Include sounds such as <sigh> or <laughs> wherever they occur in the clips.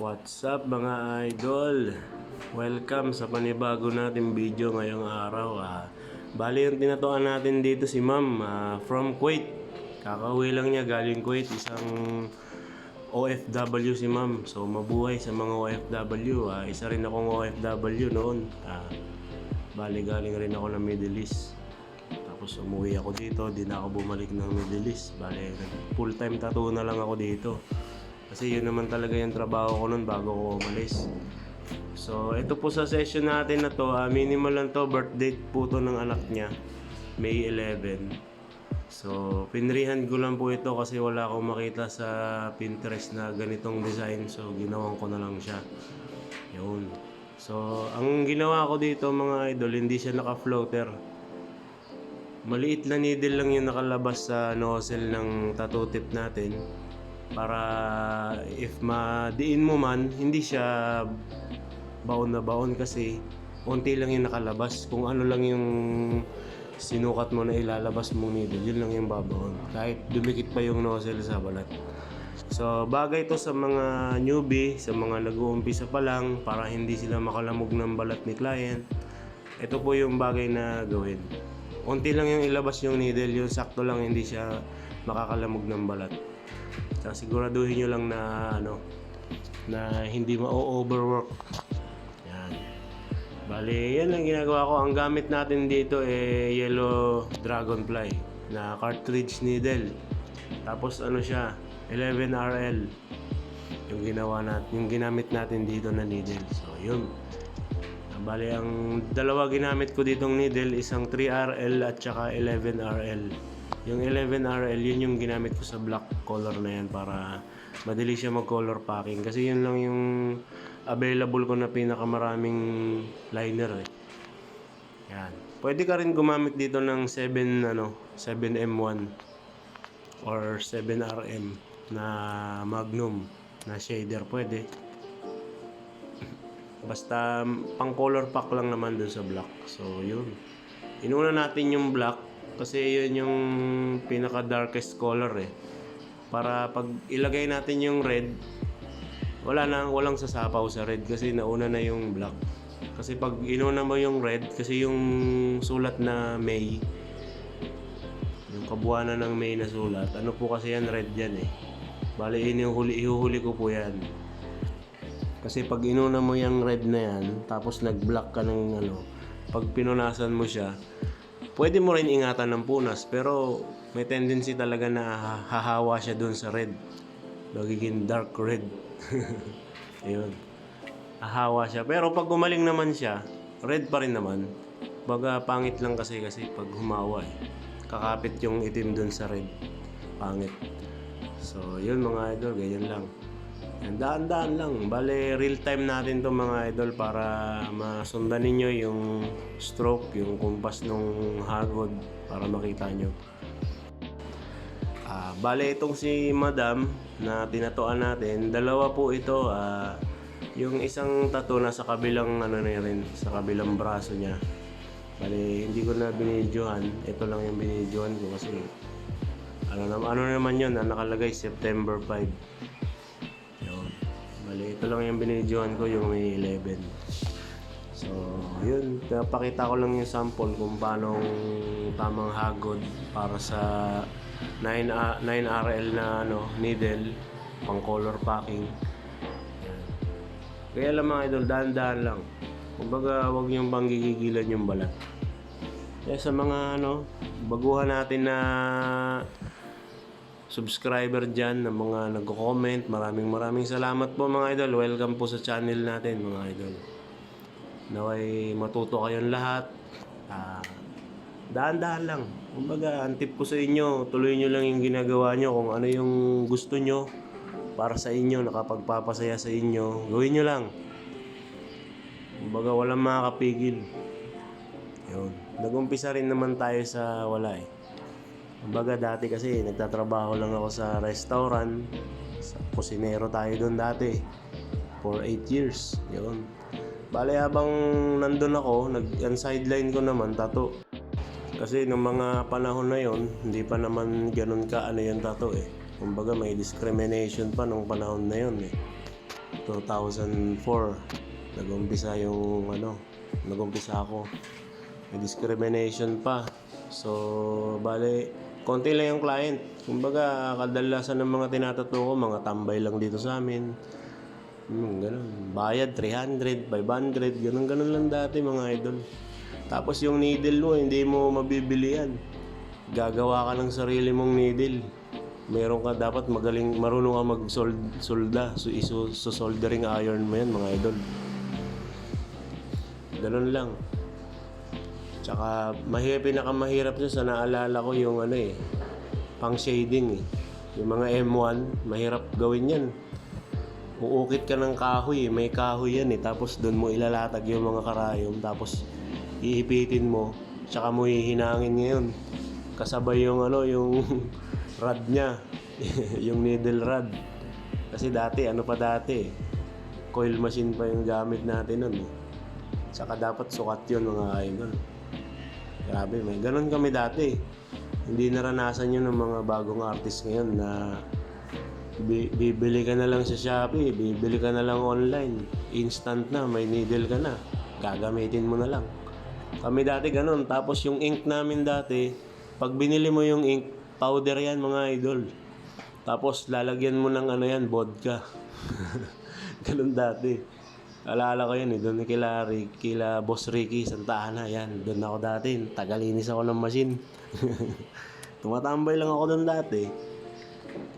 What's up mga idol? Welcome sa panibago natin video ngayong araw. Ah, bali yung tinatuan natin dito si ma'am ah, from Kuwait. Kakauwi lang niya galing Kuwait. Isang OFW si ma'am. So mabuhay sa mga OFW. Ah, isa rin akong OFW noon. Ah, bali galing rin ako ng Middle East. Tapos umuwi ako dito, di na ako bumalik ng Middle East. Bale, full time tattoo na lang ako dito. Kasi yun naman talaga yung trabaho ko nun bago ko umalis. So, ito po sa session natin na to, ah, minimal lang to, birth date po to ng anak niya, May 11. So, pinrihan ko lang po ito kasi wala akong makita sa Pinterest na ganitong design. So, ginawan ko na lang siya. Yun. So, ang ginawa ko dito mga idol, hindi siya naka-floater. Maliit na needle lang yung nakalabas sa nozzle ng tattoo tip natin para if madiin mo man, hindi siya baon na baon kasi unti lang yung nakalabas. Kung ano lang yung sinukat mo na ilalabas mong needle, yun lang yung babaon. Kahit dumikit pa yung nozzle sa balat. So, bagay to sa mga newbie, sa mga nag-uumpisa pa lang para hindi sila makalamog ng balat ni client. Ito po yung bagay na gawin. Unti lang yung ilabas yung needle, yung sakto lang hindi siya makakalamog ng balat. Saka siguraduhin nyo lang na ano na hindi ma-overwork. Yan. Bali, yan ang ginagawa ko. Ang gamit natin dito eh yellow dragonfly na cartridge needle. Tapos ano siya, 11RL yung ginawa natin, yung ginamit natin dito na needle. So, yun. Bali, ang dalawa ginamit ko ditong needle, isang 3RL at saka 11RL. Yung 11RL, yun yung ginamit ko sa black color na yan para madali siya mag-color packing. Kasi yun lang yung available ko na pinakamaraming liner eh. Yan. Pwede ka rin gumamit dito ng 7 ano, 7M1 or 7RM na Magnum na shader pwede. Basta pang color pack lang naman dun sa black. So yun. Inuna natin yung black kasi yun yung pinaka darkest color eh. Para pag ilagay natin yung red, wala na walang sasapaw sa red kasi nauna na yung black. Kasi pag inuna mo yung red, kasi yung sulat na May, yung kabuuan ng May na sulat, ano po kasi yan red yan eh. Bali, inuhuli, ihuhuli ko po yan. Kasi pag inuna mo yung red na yan, tapos nag-black ka ng ano, pag pinunasan mo siya, pwede mo rin ingatan ng punas, pero may tendency talaga na hahawa siya dun sa red. Magiging dark red. <laughs> Ayun. Hahawa siya. Pero pag gumaling naman siya, red pa rin naman. Baga pangit lang kasi kasi pag humawa eh. Kakapit yung itim dun sa red. Pangit. So, yun mga idol, ganyan lang. Yan, Daan-daan lang. Bale, real time natin to mga idol para masundan ninyo yung stroke, yung kumpas nung hagod para makita nyo. Ah, bale, itong si Madam na tinatuan natin, dalawa po ito. ah, yung isang tattoo na sa kabilang ano na rin, sa kabilang braso niya. Bale, hindi ko na binidyohan. Ito lang yung binidyohan ko kasi ano, ano naman yun, na nakalagay September 5. Bali, ito lang yung binidyohan ko, yung may 11. So, yun. Napakita ko lang yung sample kung paano tamang hagod para sa 9, 9RL na ano, needle, pang color packing. Kaya lang mga idol, dahan-dahan lang. Kumbaga, huwag niyong panggigigilan yung balat. Kaya sa mga ano, baguhan natin na subscriber dyan, na mga nagko-comment, maraming maraming salamat po mga idol. Welcome po sa channel natin mga idol. Naway matuto kayong lahat. Ah, daan-daan lang. Kumbaga, ang tip ko sa inyo, tuloy nyo lang yung ginagawa nyo kung ano yung gusto nyo para sa inyo, nakapagpapasaya sa inyo, gawin nyo lang. Kumbaga, walang makakapigil. Yun. Nag-umpisa rin naman tayo sa wala eh. Kumbaga dati kasi nagtatrabaho lang ako sa restaurant. Sa kusinero tayo doon dati. For 8 years. Yun. Bale habang nandun ako, nag ang sideline ko naman tato. Kasi nung mga panahon na yon, hindi pa naman ganun ka ano yung tato eh. Kumbaga may discrimination pa nung panahon na yon eh. 2004 nag-umpisa yung ano, nag-umpisa ako. May discrimination pa. So, bale, konti lang yung client. Kumbaga, kadalasan ng mga tinatato ko, mga tambay lang dito sa amin. Hmm, ganun. Bayad, 300, 500, ganun, ganun lang dati mga idol. Tapos yung needle mo, hindi mo mabibili yan. Gagawa ka ng sarili mong needle. Meron ka dapat magaling, marunong ka mag-solda. So, iso, so soldering iron mo yan mga idol. Ganun lang. Tsaka, mahirap, pinakamahirap dyan sa naalala ko yung ano eh, pang shading eh. Yung mga M1, mahirap gawin yan. Uukit ka ng kahoy, eh. may kahoy yan eh. Tapos doon mo ilalatag yung mga karayom. Tapos iipitin mo, tsaka mo hihinangin ngayon. Kasabay yung ano, yung <laughs> rod niya. <laughs> yung needle rod. Kasi dati, ano pa dati eh. Coil machine pa yung gamit natin nun eh. Tsaka dapat sukat yun mga idol. Grabe, may ganun kami dati. Hindi naranasan yun ng mga bagong artist ngayon na bi- bibili ka na lang sa Shopee, bibili ka na lang online. Instant na, may needle ka na. Gagamitin mo na lang. Kami dati ganun. Tapos yung ink namin dati, pag binili mo yung ink, powder yan mga idol. Tapos lalagyan mo ng ano yan, vodka. <laughs> ganun dati. Alala ko yun eh, doon kila, kila Boss Ricky, Santa Ana, yan. Doon ako dati, tagalinis ako ng machine. <laughs> Tumatambay lang ako doon dati.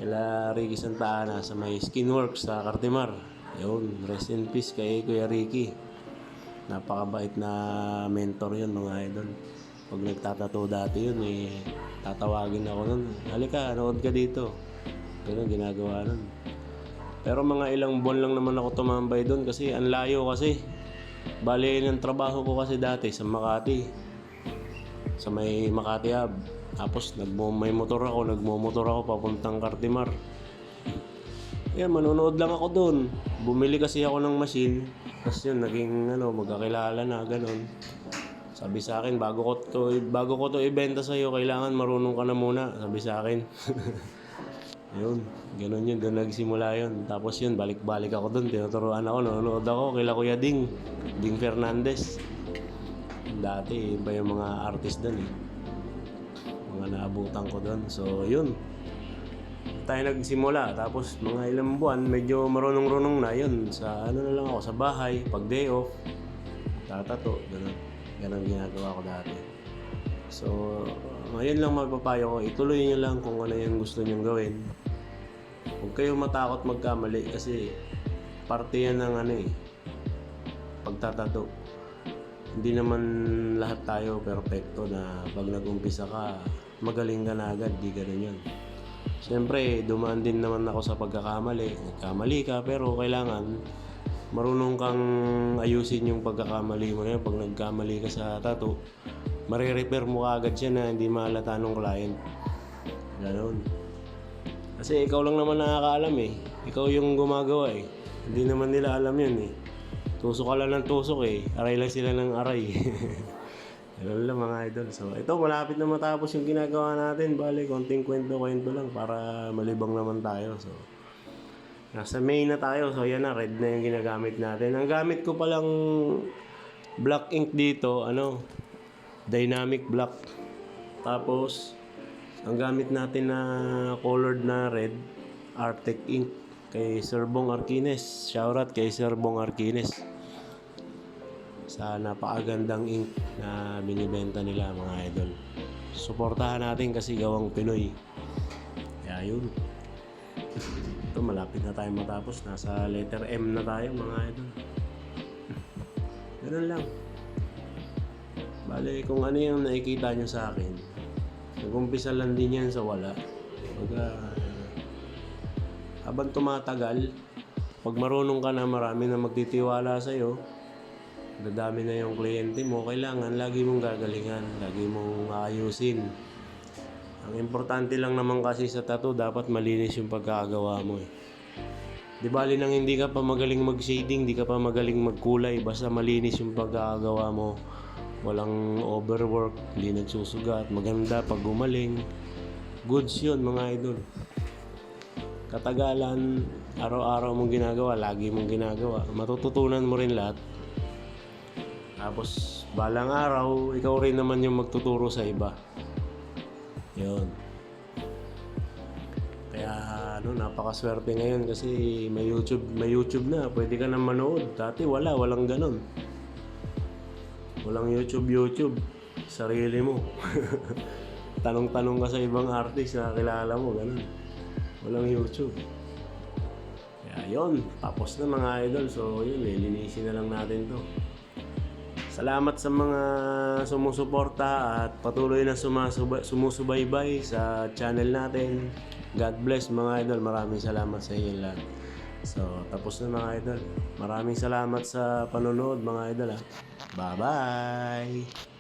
Kila Ricky Santa Ana sa may Skinworks sa Cartimar. Yun, rest in peace kay Kuya Ricky. Napakabait na mentor yun mga idol. Pag nagtatato dati yun, eh, tatawagin ako nun. Halika, nood ka dito. Ganun ginagawa nun. Pero mga ilang buwan lang naman ako tumambay doon kasi ang layo kasi. Bali ng trabaho ko kasi dati sa Makati. Sa may Makati Hub. Tapos nagmo may motor ako, nagmo-motor ako papuntang Cartimar. Yan, manonood lang ako doon. Bumili kasi ako ng machine. Tapos yun, naging ano, magkakilala na, ganun. Sabi sa akin, bago ko to, bago ko to ibenta sa iyo, kailangan marunong ka na muna. Sabi sa akin. <laughs> Yun, ganun yun. Doon nagsimula yun. Tapos yun, balik-balik ako doon. Tinuturuan ako, nanonood ako kila Kuya Ding. Ding Fernandez. Dati, iba yung mga artist doon eh. Mga naabutan ko doon. So, yun. Tayo nagsimula. Tapos, mga ilang buwan, medyo marunong-runong na yun. Sa ano na lang ako, sa bahay. Pag day off, tatato. Ganun. Ganun ginagawa ko dati. So, ngayon lang mapapayo ko, ituloy niyo lang kung ano yung gusto niyong gawin. Huwag kayong matakot magkamali kasi parte yan ng ano eh, pagtatato. Hindi naman lahat tayo perfecto na pag nag-umpisa ka, magaling ka na agad, di ganun yun. Siyempre, dumaan din naman ako sa pagkakamali. Nagkamali ka, pero kailangan marunong kang ayusin yung pagkakamali mo na yun. Pag nagkamali ka sa tattoo, marirepair mo agad siya na hindi mahalata ng client. Ganon. Kasi ikaw lang naman nakakaalam eh. Ikaw yung gumagawa eh. Hindi naman nila alam yun eh. Tusok ka lang ng tusok eh. Aray lang sila ng aray. <laughs> Ganun lang mga idol. So ito malapit na matapos yung ginagawa natin. Bale, konting kwento-kwento lang para malibang naman tayo. So nasa May na tayo. So yan na, red na yung ginagamit natin. Ang gamit ko palang black ink dito, ano, dynamic black. Tapos, ang gamit natin na colored na red, Arctic ink kay Sir Bong Arquines. Shoutout kay Sir Bong Arquines. Sa napakagandang ink na binibenta nila mga idol. Suportahan natin kasi gawang Pinoy. Kaya yun. Ito malapit na tayo matapos. Nasa letter M na tayo mga idol. Ganun lang. Bale, kung ano yung nakikita nyo sa akin, nag-umpisa lang din yan sa wala. Pag, habang tumatagal, pag marunong ka na marami na magtitiwala sa'yo, dadami na yung kliyente mo, kailangan lagi mong gagalingan, lagi mong aayusin. Ang importante lang naman kasi sa tattoo, dapat malinis yung pagkakagawa mo eh. Di bali nang hindi ka pa magaling mag-shading, di ka pa magaling magkulay, basta malinis yung pagkakagawa mo. Walang overwork, hindi nagsusugat, maganda pag gumaling. Goods yun mga idol. Katagalan, araw-araw mong ginagawa, lagi mong ginagawa, matututunan mo rin lahat. Tapos, balang araw, ikaw rin naman yung magtuturo sa iba. Yun. Kaya ano, napakaswerte ngayon kasi may YouTube, may YouTube na, pwede ka na manood. Dati wala, walang ganun. Walang YouTube, YouTube. Sarili mo. <laughs> Tanong-tanong ka sa ibang artist na kilala mo, ganun. Walang YouTube. Kaya yun, tapos na mga idol. So yun, lilinisin na lang natin to. Salamat sa mga sumusuporta at patuloy na sumasuba, sumusubaybay sa channel natin. God bless mga idol. Maraming salamat sa inyo lahat. So, tapos na mga idol. Maraming salamat sa panonood mga idol ha. Bye-bye!